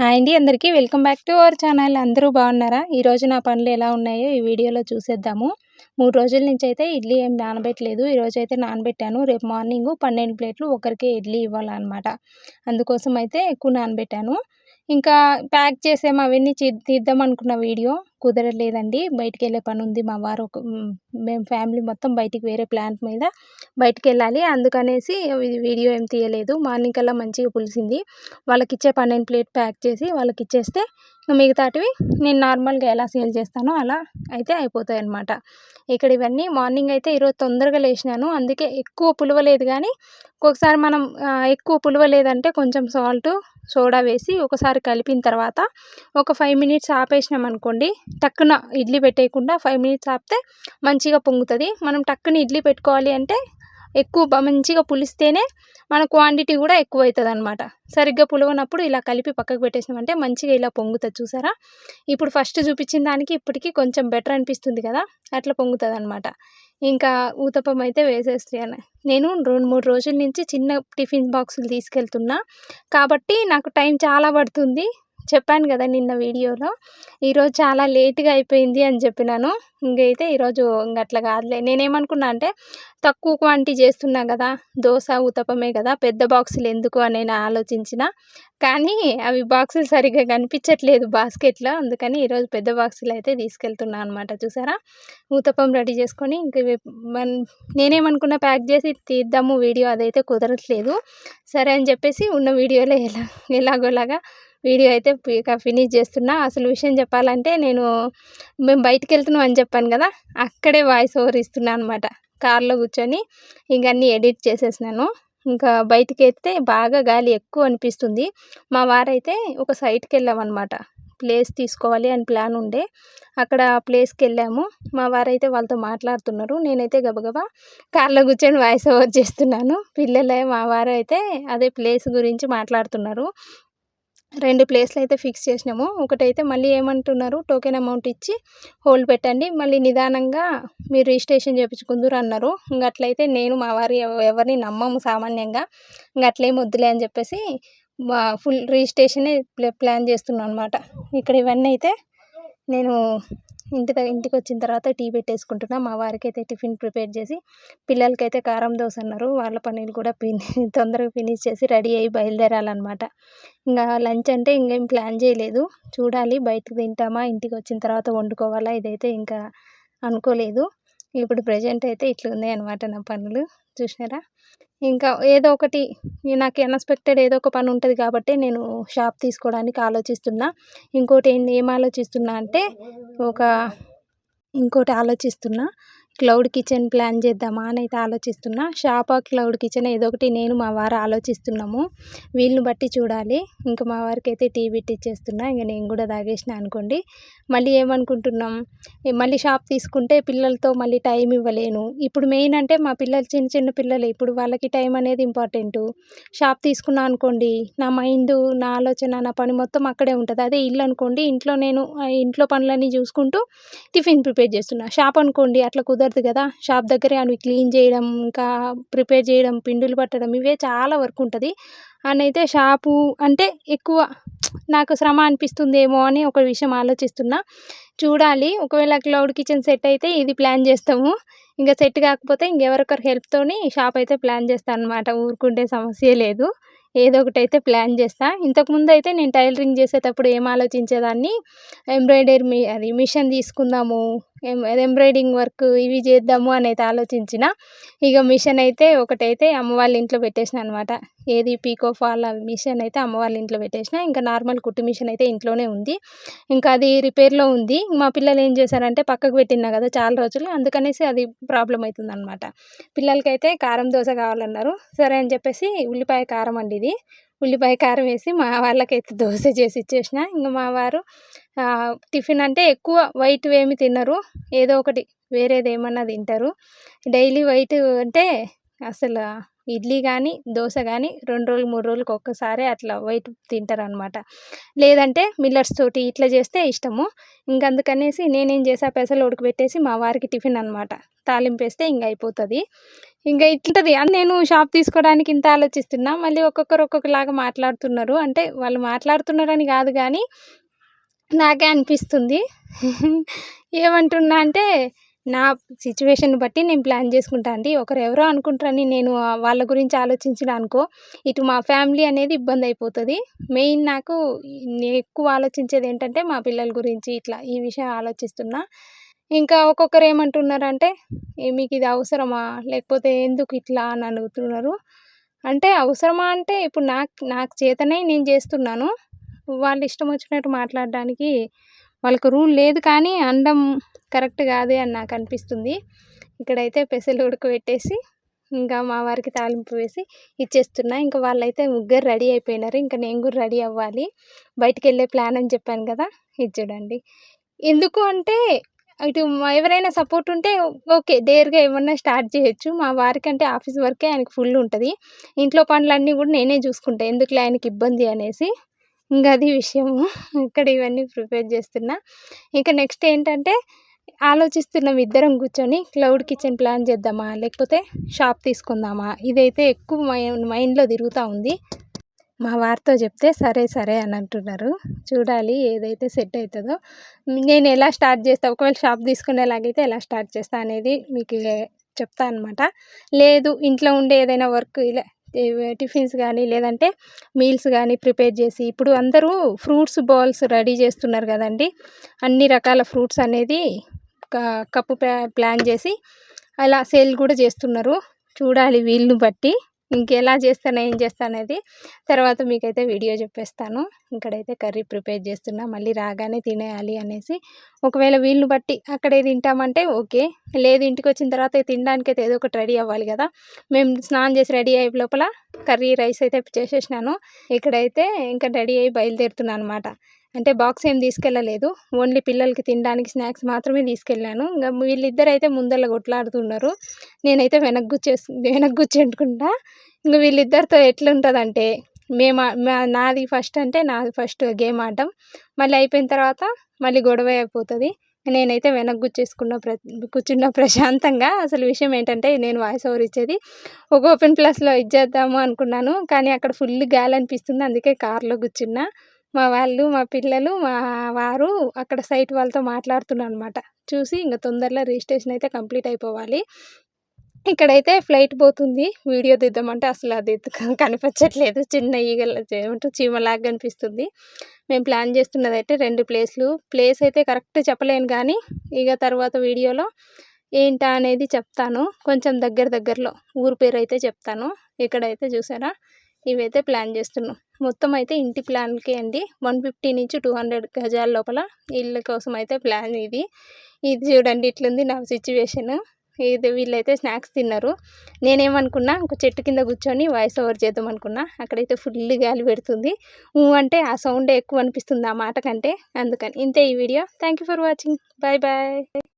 Hi అండి అందరికీ welcome back to our channel. అందరూ బాగున్నారా? ఈరోజు నా పనులు ఎలా ఉన్నాయో ఈ వీడియోలో చూసేద్దాము. మూడు రోజుల నుంచి అయితే ఇడ్లీ ఏం నానబెట్టలేదు. ఈరోజు అయితే నానబెట్టాను. రేపు మార్నింగ్ పన్నెండు ప్లేట్లు ఒకరికే ఇడ్లీ ఇవ్వాలన్నమాట. అందుకోసం అయితే ఎక్కువ నానబెట్టాను. ఇంకా ప్యాక్ చేసాము అవన్నీ తీద్దాం అనుకున్న వీడియో కుదరలేదండి బయటికి వెళ్ళే పని ఉంది మా వారు ఒక మేము ఫ్యామిలీ మొత్తం బయటికి వేరే ప్లాంట్ మీద బయటికి వెళ్ళాలి అందుకనేసి వీడియో ఏం తీయలేదు. మార్నింగ్ కల్లా మంచిగా పులిసింది. వాళ్ళకి ఇచ్చే పన్నెండు ప్లేట్ ప్యాక్ చేసి వాళ్ళకి ఇచ్చేస్తే మిగతాటివి నేను నార్మల్గా ఎలా సేల్ చేస్తానో అలా అయితే అయిపోతాయి అనమాట ఇక్కడ ఇవన్నీ మార్నింగ్ అయితే ఈరోజు తొందరగా లేచినాను. అందుకే ఎక్కువ పులవలేదు కానీ ఒక్కొక్కసారి మనం ఎక్కువ పులవలేదంటే కొంచెం సాల్ట్ సోడా వేసి ఒకసారి కలిపిన తర్వాత ఒక ఫైవ్ మినిట్స్ ఆపేసినాం అనుకోండి టక్కున ఇడ్లీ పెట్టేయకుండా ఫైవ్ మినిట్స్ ఆపితే మంచిగా పొంగుతుంది. మనం టక్కున ఇడ్లీ పెట్టుకోవాలి అంటే ఎక్కువ మంచిగా పులిస్తేనే మన క్వాంటిటీ కూడా ఎక్కువ అవుతుంది అనమాట సరిగ్గా పులవనప్పుడు ఇలా కలిపి పక్కకు పెట్టేసినామంటే మంచిగా ఇలా పొంగుతుంది చూసారా? ఇప్పుడు ఫస్ట్ చూపించిన దానికి ఇప్పటికీ కొంచెం బెటర్ అనిపిస్తుంది కదా అట్లా పొంగుతుంది అనమాట ఇంకా ఊతప్పం అయితే వేసేస్తాను నేను రెండు మూడు రోజుల నుంచి చిన్న టిఫిన్ బాక్సులు తీసుకెళ్తున్నా. కాబట్టి నాకు టైం చాలా పడుతుంది. చెప్పాను కదా నిన్న వీడియోలో. ఈరోజు చాలా లేట్గా అయిపోయింది అని చెప్పినాను. ఇంకైతే ఈరోజు ఇంకట్లా కాదులే. నేనేమనుకున్నా అంటే తక్కువ క్వాంటిటీ చేస్తున్నా కదా దోశ ఉతపమే కదా పెద్ద బాక్సులు ఎందుకు అని నేను ఆలోచించిన. కానీ అవి బాక్సులు సరిగ్గా కనిపించట్లేదు బాస్కెట్లో. అందుకని ఈరోజు పెద్ద బాక్సులు అయితే తీసుకెళ్తున్నా అనమాట చూసారా? ఊతపం రెడీ చేసుకొని ఇంక నేనేమనుకున్నా ప్యాక్ చేసి తీద్దాము వీడియో అదైతే కుదరట్లేదు. సరే అని చెప్పేసి ఉన్న వీడియోలో ఎలా ఎలాగోలాగా వీడియో అయితే ఫినిష్ చేస్తున్నా. అసలు విషయం చెప్పాలంటే నేను మేము బయటికి వెళ్తున్నాం అని చెప్పాను కదా అక్కడే వాయిస్ ఓవర్ ఇస్తున్నాను అనమాట కార్లో కూర్చొని ఇంక అన్నీ ఎడిట్ చేసేసినాను. ఇంకా బయటికి వెళ్తే బాగా గాలి ఎక్కువ అనిపిస్తుంది. మా వారైతే ఒక సైట్కి వెళ్ళామన్నమాట ప్లేస్ తీసుకోవాలి అని ప్లాన్ ఉండే. అక్కడ ప్లేస్కి వెళ్ళాము మా వారైతే వాళ్ళతో మాట్లాడుతున్నారు. నేనైతే గబగబా కార్లో కూర్చొని వాయిస్ ఓవర్ చేస్తున్నాను. పిల్లలే మా వారైతే అదే ప్లేస్ గురించి మాట్లాడుతున్నారు. రెండు ప్లేస్లు అయితే ఫిక్స్ చేసినాము. ఒకటైతే మళ్ళీ ఏమంటున్నారు టోకెన్ అమౌంట్ ఇచ్చి హోల్డ్ పెట్టండి. మళ్ళీ నిదానంగా మీరు రిజిస్ట్రేషన్ చేయించుకుందరు అన్నారు. ఇంక అట్లయితే నేను మా వారి ఎవరిని నమ్మము సామాన్యంగా. ఇంక అట్లేం వద్దులే అని చెప్పేసి ఫుల్ రిజిస్ట్రేషనే ప్లాన్ చేస్తున్నాను అనమాట ఇక్కడ ఇవన్నీ అయితే నేను ఇంటి ఇంటికి వచ్చిన తర్వాత టీ పెట్టేసుకుంటున్నా. మా వారికి అయితే టిఫిన్ ప్రిపేర్ చేసి పిల్లలకైతే కారం దోశ అన్నారు. వాళ్ళ పనులు కూడా పిని తొందరగా ఫినిష్ చేసి రెడీ అయ్యి బయలుదేరాలన్నమాట. ఇంకా లంచ్ అంటే ఇంకేం ప్లాన్ చేయలేదు. చూడాలి బయటకు తింటామా ఇంటికి వచ్చిన తర్వాత వండుకోవాలా ఇదైతే ఇంకా అనుకోలేదు. ఇప్పుడు ప్రజెంట్ అయితే ఇట్లా ఉన్నాయి అనమాట నా పనులు. చూసినారా? ఇంకా ఏదో ఒకటి నాకు అన్ఎక్స్పెక్టెడ్ ఏదో ఒక పని ఉంటుంది కాబట్టి నేను షాప్ తీసుకోవడానికి ఆలోచిస్తున్నా. ఇంకోటి ఏం ఏం ఆలోచిస్తున్నా అంటే ఒక ఇంకోటి ఆలోచిస్తున్నా. క్లౌడ్ కిచెన్ ప్లాన్ చేద్దామా అని అయితే ఆలోచిస్తున్నా. షాప్ క్లౌడ్ కిచెన్ ఏదో ఒకటి నేను మా వారు ఆలోచిస్తున్నాము. వీళ్ళని బట్టి చూడాలి. ఇంకా మా వారికి అయితే టీ పెట్టిచ్చేస్తున్నా. ఇంకా నేను కూడా తాగేసిన అనుకోండి. మళ్ళీ ఏమనుకుంటున్నాం? మళ్ళీ షాప్ తీసుకుంటే పిల్లలతో మళ్ళీ టైం ఇవ్వలేను. ఇప్పుడు మెయిన్ అంటే మా పిల్లలు చిన్న చిన్న పిల్లలు. ఇప్పుడు వాళ్ళకి టైం అనేది ఇంపార్టెంటు. షాప్ తీసుకున్నా అనుకోండి నా మైండ్ నా ఆలోచన నా పని మొత్తం అక్కడే ఉంటుంది. అదే ఇల్లు అనుకోండి ఇంట్లో నేను ఇంట్లో పనులన్నీ చూసుకుంటూ టిఫిన్ ప్రిపేర్ చేస్తున్నా. షాప్ అనుకోండి అట్లా కుదరదు. కుదరదు కదా. షాప్ దగ్గరే అవి క్లీన్ చేయడం ఇంకా ప్రిపేర్ చేయడం పిండులు పట్టడం ఇవే చాలా వర్క్ ఉంటుంది. అని అయితే షాపు అంటే ఎక్కువ నాకు శ్రమ అనిపిస్తుందేమో అని ఒక విషయం ఆలోచిస్తున్నా. చూడాలి. ఒకవేళ క్లౌడ్ కిచెన్ సెట్ అయితే ఇది ప్లాన్ చేస్తాము. ఇంకా సెట్ కాకపోతే ఇంకెవరొకరు హెల్ప్తోని షాప్ అయితే ప్లాన్ చేస్తాను అనమాట ఊరుకుంటే సమస్య లేదు. ఏదో ఒకటి అయితే ప్లాన్ చేస్తా. ఇంతకుముందు అయితే నేను టైలరింగ్ చేసేటప్పుడు ఏం ఆలోచించేదాన్ని? ఎంబ్రాయిడరీ మీ అది మిషన్ తీసుకుందాము. ఎంబ్రాయిడింగ్ వర్క్ ఇవి చేద్దాము అని అయితే ఆలోచించిన. ఇక మిషన్ అయితే ఒకటైతే అమ్మ వాళ్ళ ఇంట్లో పెట్టేసిన అనమాట ఏది పీకో ఫాల్ మిషన్ అయితే అమ్మ వాళ్ళ ఇంట్లో పెట్టేసిన. ఇంకా నార్మల్ కుట్టు మిషన్ అయితే ఇంట్లోనే ఉంది. ఇంకా అది రిపేర్లో ఉంది. మా పిల్లలు ఏం చేశారంటే పక్కకు పెట్టినా కదా చాలా రోజులు. అందుకనేసి అది ప్రాబ్లం అవుతుంది అనమాట పిల్లలకైతే కారం దోశ కావాలన్నారు. సరే అని చెప్పేసి ఉల్లిపాయ కారం అండి ఇది. ఉల్లిపాయ కారం వేసి మా వాళ్ళకైతే దోశ చేసి ఇచ్చేసిన. ఇంకా మా వారు టిఫిన్ అంటే ఎక్కువ వైట్ ఏమి తినరు. ఏదో ఒకటి వేరేది ఏమన్నా తింటారు. డైలీ వైట్ అంటే అసలు ఇడ్లీ కానీ దోశ కానీ రెండు రోజులు మూడు రోజులకు ఒక్కసారి అట్లా వైట్ తింటారు అనమాట లేదంటే మిల్లర్స్ తోటి ఇట్లా చేస్తే ఇష్టము. ఇంకందుకనేసి నేనేం చేసా పెసలు ఉడకబెట్టేసి మా వారికి టిఫిన్ అనమాట తాలింపు వేస్తే ఇంక అయిపోతుంది. ఇంకా ఇట్లుంటుంది. అని నేను షాప్ తీసుకోవడానికి ఇంత ఆలోచిస్తున్నా. మళ్ళీ ఒక్కొక్కరు ఒక్కొక్కలాగా మాట్లాడుతున్నారు. అంటే వాళ్ళు మాట్లాడుతున్నారని కాదు కానీ నాకే అనిపిస్తుంది. ఏమంటున్నా అంటే నా సిచ్యువేషన్ బట్టి నేను ప్లాన్ చేసుకుంటా అండి. ఒకరు ఎవరో అనుకుంటారని నేను వాళ్ళ గురించి ఆలోచించిన అనుకో ఇటు మా ఫ్యామిలీ అనేది ఇబ్బంది అయిపోతుంది. మెయిన్ నాకు ఎక్కువ ఆలోచించేది ఏంటంటే మా పిల్లల గురించి ఇట్లా ఈ విషయం ఆలోచిస్తున్నా. ఇంకా ఒక్కొక్కరు ఏమంటున్నారంటే మీకు ఇది అవసరమా? లేకపోతే ఎందుకు ఇట్లా? అని అడుగుతున్నారు. అంటే అవసరమా అంటే ఇప్పుడు నాకు నాకు చేతనే నేను చేస్తున్నాను. వాళ్ళు ఇష్టం వచ్చినట్టు మాట్లాడడానికి వాళ్ళకు రూల్ లేదు కానీ అండం కరెక్ట్ కాదే అని నాకు అనిపిస్తుంది. ఇక్కడైతే పెసలు ఉడకబెట్టేసి ఇంకా మా వారికి తాలింపు వేసి ఇచ్చేస్తున్నా. ఇంకా వాళ్ళైతే ముగ్గురు రెడీ అయిపోయినారు. ఇంకా నేను కూడా రెడీ అవ్వాలి. బయటికి వెళ్ళే ప్లాన్ అని చెప్పాను కదా ఇది చూడండి. ఎందుకు అంటే ఇటు ఎవరైనా సపోర్ట్ ఉంటే ఓకే డేర్గా ఏమన్నా స్టార్ట్ చేయొచ్చు. మా వారికి అంటే ఆఫీస్ వర్కే ఆయనకి ఫుల్ ఉంటుంది. ఇంట్లో పనులన్నీ కూడా నేనే చూసుకుంటా. ఎందుకులే ఆయనకి ఇబ్బంది అనేసి. ఇంకా అది విషయము. ఇక్కడ ఇవన్నీ ప్రిపేర్ చేస్తున్నా. ఇంకా నెక్స్ట్ ఏంటంటే ఆలోచిస్తున్నాం ఇద్దరం కూర్చొని క్లౌడ్ కిచెన్ ప్లాన్ చేద్దామా? లేకపోతే షాప్ తీసుకుందామా? ఇదైతే ఎక్కువ మై మైండ్లో తిరుగుతూ ఉంది. మా వారితో చెప్తే సరే సరే అని అంటున్నారు. చూడాలి ఏదైతే సెట్ అవుతుందో. నేను ఎలా స్టార్ట్ చేస్తా? ఒకవేళ షాప్ తీసుకునేలాగైతే ఎలా స్టార్ట్ చేస్తా అనేది మీకు చెప్తా అనమాట లేదు ఇంట్లో ఉండే ఏదైనా వర్క్ ఇలా టిఫిన్స్ కానీ లేదంటే మీల్స్ కానీ ప్రిపేర్ చేసి ఇప్పుడు అందరూ ఫ్రూట్స్ బౌల్స్ రెడీ చేస్తున్నారు కదండి. అన్ని రకాల ఫ్రూట్స్ అనేది కప్పు ప్లాన్ చేసి అలా సేల్ కూడా చేస్తున్నారు. చూడాలి వీళ్ళని బట్టి. ఇంకెలా చేస్తాను ఏం చేస్తాను అనేది తర్వాత మీకైతే వీడియో చెప్పేస్తాను. ఇక్కడైతే కర్రీ ప్రిపేర్ చేస్తున్నా మళ్ళీ రాగానే తినేయాలి అనేసి. ఒకవేళ వీళ్ళని బట్టి అక్కడే తింటామంటే ఓకే. లేదు ఇంటికి వచ్చిన తర్వాత తినడానికి అయితే ఏదో ఒకటి రెడీ అవ్వాలి కదా. మేము స్నానం చేసి రెడీ అయ్యే లోపల కర్రీ రైస్ అయితే చేసేసినాను. ఇక్కడైతే ఇంకా రెడీ అయ్యి బయలుదేరుతున్నాను అనమాట అంటే బాక్స్ ఏం తీసుకెళ్ళలేదు. ఓన్లీ పిల్లలకి తినడానికి స్నాక్స్ మాత్రమే తీసుకెళ్ళాను. ఇంకా వీళ్ళిద్దరు అయితే ముందర కొట్లాడుతున్నారు. నేనైతే వెనక్గుచ్చేసి వెనక్గుచ్చేట్టుకుంటా ఇంక వీళ్ళిద్దరితో ఎట్లుంటుందంటే మేము మా- నాది ఫస్ట్ అంటే నాది ఫస్ట్ గేమ్ ఆడటం మళ్ళీ అయిపోయిన తర్వాత మళ్ళీ గొడవ అయిపోతుంది. నేనైతే వెనక్కి గుచ్చేసుకున్న ప్ర కూర్చున్న ప్రశాంతంగా. అసలు విషయం ఏంటంటే నేను వాయిస్ ఓవర్ ఇచ్చేది ఒక ఓపెన్ ప్లస్లో ఇచ్చేద్దాము అనుకున్నాను. కానీ అక్కడ ఫుల్ గాలి అనిపిస్తుంది అందుకే కార్లో కూర్చున్నా. మా వాళ్ళు మా పిల్లలు మా వారు అక్కడ సైట్ వాళ్ళతో మాట్లాడుతున్నారు అనమాట చూసి ఇంకా తొందరలో రిజిస్ట్రేషన్ అయితే కంప్లీట్ అయిపోవాలి. ఇక్కడైతే ఫ్లైట్ పోతుంది. వీడియో తీద్దామంటే అసలు అది కనిపించట్లేదు. చిన్న ఈగల ఏమంటే చీమలాగా కనిపిస్తుంది. మేము ప్లాన్ చేస్తున్నది అయితే రెండు ప్లేస్లు. ప్లేస్ అయితే కరెక్ట్ చెప్పలేను కానీ ఇక తర్వాత వీడియోలో ఏంటా అనేది చెప్తాను. కొంచెం దగ్గర దగ్గరలో ఊరు పేరు అయితే చెప్తాను. ఇక్కడైతే చూసారా ఇవైతే ప్లాన్ చేస్తున్నాం. మొత్తం అయితే ఇంటి ప్లాన్కి అండి. వన్ ఫిఫ్టీ నుంచి టూ హండ్రెడ్ గజాల లోపల ఇళ్ళ కోసం అయితే ప్లాన్ ఇది. ఇది చూడండి ఇట్లుంది నా సిచ్యువేషన్ ఇది వీళ్ళైతే స్నాక్స్ తిన్నారు. నేనేమనుకున్నా ఒక చెట్టు కింద కూర్చొని వాయిస్ ఓవర్ చేద్దాం అనుకున్నా. అక్కడైతే ఫుల్ గాలి పెడుతుంది. ఊ అంటే ఆ సౌండ్ ఎక్కువ అనిపిస్తుంది ఆ మాట కంటే. అందుకని ఇంతే ఈ video thank you for watching bye bye